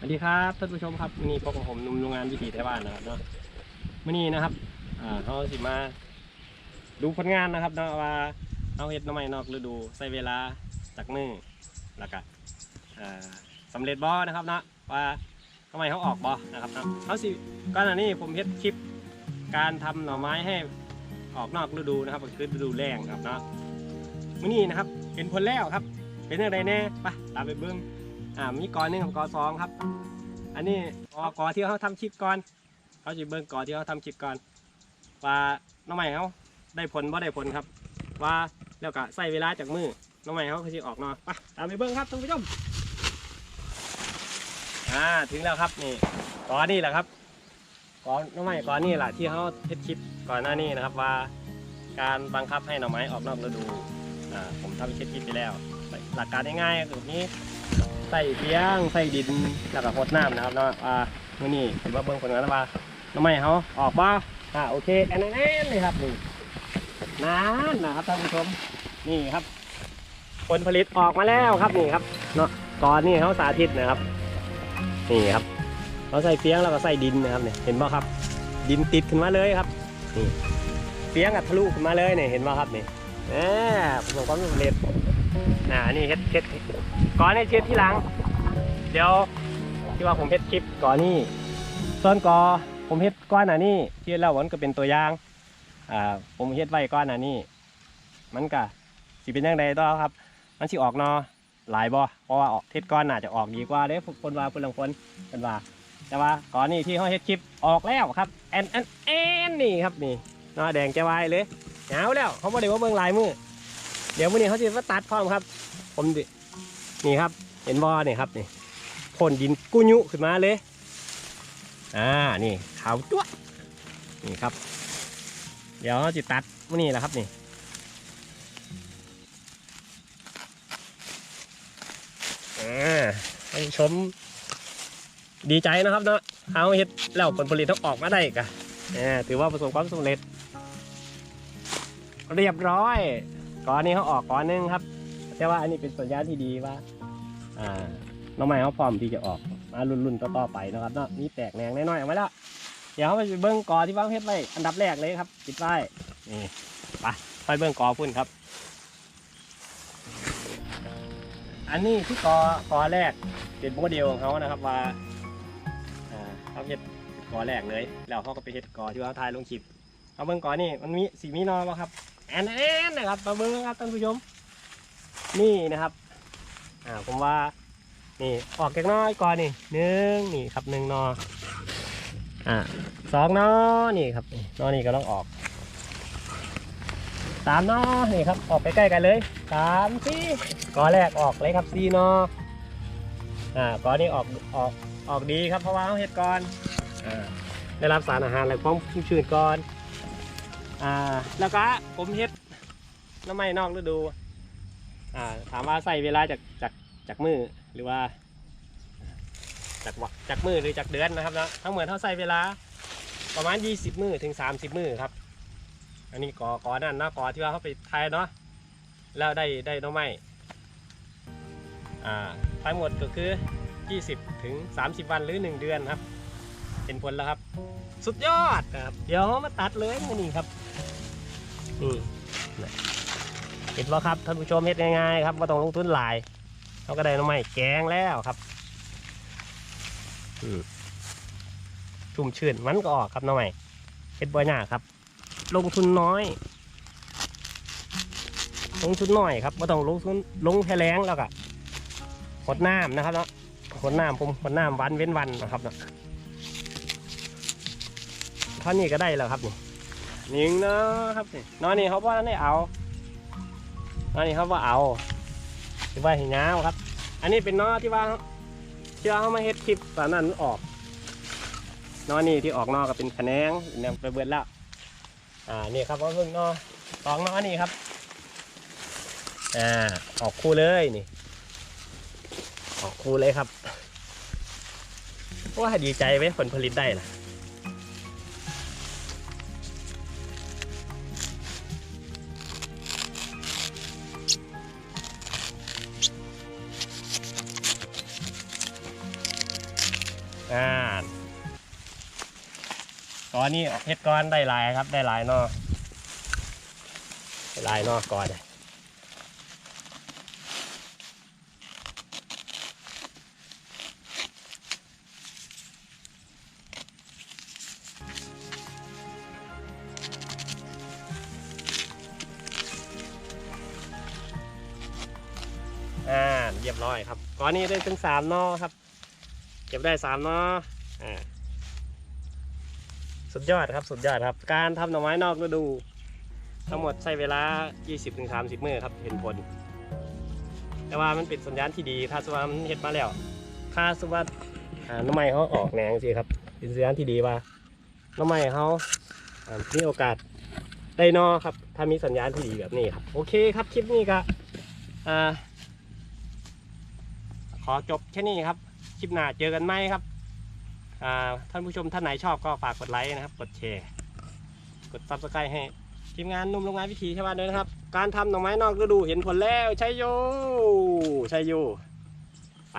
สวัสดีครับท่านผู้ชมครับวันนี้พบกับผมหนุ่มโรงงานวิถีไทยบ้านนะครับเนาะวันนี้นะครับอ่าเขาสิมาดูผลงานนะครับเนาะว่าเขาเฮ็ดหน้ำไม้นอกฤดูใช้เวลาจากมือแล้วก็อ่าสำเร็จบ่นะครับเนาะว่าทำไมเขาออกบ่นะครับเนาะเขาสิก่อนหน้านี้ผมเฮ็ดคลิปการทำหน่อไม้ให้ออกนอกฤดูนะครับก็คือฤดูแล้งครับเนาะวันนี้นะครับเป็นผลแล้วครับ เป็นอย่างไรแน่ไปตามไปเบิ้ง อ่ามีกอหนึ่งกับกอสองครับ อันนี้กอกอที่เขาทำคลิปก่อนเขาจะเบิ่งกอที่เขาทำคลิปก่อน ว่าน้องใหม่เขาได้ผลบ่ได้ผลครับ ว่าแล้วก็ใส่เวลาจากมือน้องใหม่เขาคือจะออกเนาะไปตามไปเบิ่งครับท่านผู้ชมอ่าถึงแล้วครับนี่กอนี่แหละครับกอน้องใหม่กอนี่แหละที่เขาเทสคลิปก่อนหน้านี้นะครับว่า การบังคับให้หน่อไม้ออกนอกฤดูอ่าผมทำเทสคลิปไปแล้ว หลักการง่ายๆก็คือแบบนี้ ใส่เปียงใส่ดินแล้วก็พดน้ำนะครับเนาะอ่ามื่อนี้เห็นว่าเบิ้งผลงานแล้วว่าทำไมเขาออกบ้าอ่าโอเคอันนั้นเลยครับนี่นานนะครับท่านผู้ชมนี่ครับ ผลผลิตออกมาแล้วครับนี่ครับเนาะก่อนนี่เขาสาธิตนะครับ นี่ครับเขาใส่เปียงแล้วก็ใส่ดินนะครับเนี่ยเห็นป่ะครับ ดินติดขึ้นมาเลยครับนี่เปียงอัดทะลุขึ้นมาเลยเนี่ยเห็นป่ะครับนี่แหมประสบความสำเร็จ น่านี่เฮ็ดเฮ็ดก่อนนี่เช็ดที่หลัง เดี๋ยวที่ว่าผมเฮ็ดคลิปก่อนนี่ส่วนกอผมเฮ็ดก้อนหน่ะนี่ที่แล้วมันก็เป็นตัวอย่างอ่าผมเฮ็ดไว้ก้อนหน่ะนี่มันก็สิเป็นยังไงต่อครับ มันสิออกนอหลายบ่เพราะว่าออกเฮ็ดก้อนน่าจะออกดีกว่าเด้คนว่าเพิ่นลางคนเพิ่นว่า แต่ว่าก่อนนี่ที่เขาเฮ็ดคลิปออกแล้วครับแอนแอนแอนนี่ครับนี่นาะแดงจะวายเลยหนาวแล้วเขาบ่ได้ว่าเบิ่งลายมือ เดี๋ยวมื้อนี้เขาสิมาตัดพร้อมครับ ผมดินี่ครับ เห็นบอนี่ครับนี่พ่นดินกุยุขึ้นมาเลยอ่านี่ขาวจ้วนี่ครับ เดี๋ยวเราจะตัดมื่อนี้แหละครับนี่อ่าให้ชมดีใจนะครับเนาะเอาเห็ดแล้วผลผลิตต้องออกมาได้กะอ่าถือว่าประสบความสำเร็จ เรียบร้อย ก่อนนี้เขาออกก่อนนึงครับ แต่ว่าอันนี้เป็นสัญญาณที่ดีว่า อ่าน้องใหม่เขาพร้อมที่จะออกมารุ่นๆต่อๆไปนะครับเนาะนี่แตกแหนงน้อยๆออกมาแล้วเดี๋ยวเขาไปเบิ้งกอที่วางเพชรไว้อันดับแรกเลยครับปิดไว้นี่ไปไปเบิ้งกอพุ่นครับ อันนี้ที่กอกอแรกเป็นโมเดลของเขานะครับว่าอ่าเขาเฮ็ดกอแรกเลย แล้วเขาก็ไปเฮ็ดกอที่ว่าทายลงคลิปเอาเบิ้งกอนี่มันมีสีมีนอป่ะครับ แอนแอนนะครับมาเบิ้งครับท่านผู้ชม นี่นะครับ อ่าผมว่า นี่ออกแกกน้อยก่อนนี่หนึ่งนี่ครับหนึ่งนอ อ่าสองนอนี่ครับนี่นอนี่ก็ต้องออกสามนอนี่ครับออกไปใกล้กันเลยสามสี่กอแรกออกเลยครับสี่นออ่ากอนี้ออกออกออกดีครับเพราะว่าเขาเห็ดก่อนอ่าได้รับสารอาหารอะไรพร้อมชุ่มชื้นก่อน อ่าแล้วก็ผมเฮ็ดน้ำไม่นอกฤดูอ่าถามว่าใส่เวลาจากจากจากมือหรือว่าจากวจากมือหรือจากเดือนนะครับนะทั้งหมดเท่าใส่เวลาประมาณ 20 มือถึง 30 มือครับ อันนี้กอกอนั่นนะกอที่ว่าเขาไปไทยเนาะแล้วได้ได้น้องไม้อ่าทั้งหมดก็คือ 20 ถึง 30 วันหรือ 1 เดือนครับ เป็นผลแล้วครับ สุดยอดครับ เดี๋ยวมาตัดเลยมื้อนี่ครับ นี่เห็นว่าครับท่านผู้ชมเฮ็ดง่ายๆครับว่าต้องลงทุนหลายเขาก็ได้น้ำไม้แกงแล้วครับอืมชุ่มชื่นมันก็ออกครับน้ำไม้เฮ็ดบ่อยหน้าครับ ลงทุนน้อย ลงทุนน้อยครับว่าต้องลงทุนลงแค่แรงแล้วก็หดน้ำนะครับเนาะหดน้ำผมหดน้ำวันเว้นวันนะครับเนาะท่านี้ก็ได้แล้วครับนี่ นิ่งเนาะครับนี่เนอนนี่เขาว่าได้เอาอันนี้เขาว่าเอาที่ว่าเห็นยาวครับ อันนี้เป็นนอที่ว่าที่ว่าเขามาเฮ็ดคลิปตอนนั้นมันออก นอนี่ที่ออกนอก็เป็นแขนงเนี่ยไปเบิดแล้ว อ่านี่ครับว่าเพิ่งนอสองนอนี่ครับอ่าออกคู่เลยนี่ ออกคู่เลยครับว่าดีใจไหมผลผลิตได้ล่ะ ก่อนนี้เฮ็ดก้อนได้ลายครับ ได้ลายนอได้ลายนอก่อนเลยอ่าเรียบร้อยครับก่อนนี้ได้ถึงสามนอครับ เก็บได้สามนออ่า สุดยอดครับ สุดยอดครับ การทำหน่อไม้นอกฤดู ทั้งหมดใช้เวลา 20-30 มื้อครับเห็นผล แต่ว่ามันเป็นสัญญาณที่ดีถ้าสมมุติว่ามันเห็ดมาแล้วถ้าสมมติว่าอ่าหน้ำไม้เขาออกแหนงสิครับเป็นสัญญาณที่ดีว่าหน้ำไม้เขาอ่ามีโอกาสได้นอครับ ถ้ามีสัญญาณที่ดีแบบนี้ครับ โอเคครับคลิปนี้ก็ขอจบแค่นี้ครับ คลิปหน้าเจอกันไหมครับ ท่านผู้ชมท่านไหนชอบก็ฝากกดไลค์นะครับ กดแชร์ กดซับสไครต์ให้ทีมงานนุ่มโรงงานวิถีชาวบ้านด้วยนะครับ การทำหน่อไม้นอกฤดูเห็นผลแล้วใช่โยใช่โยไป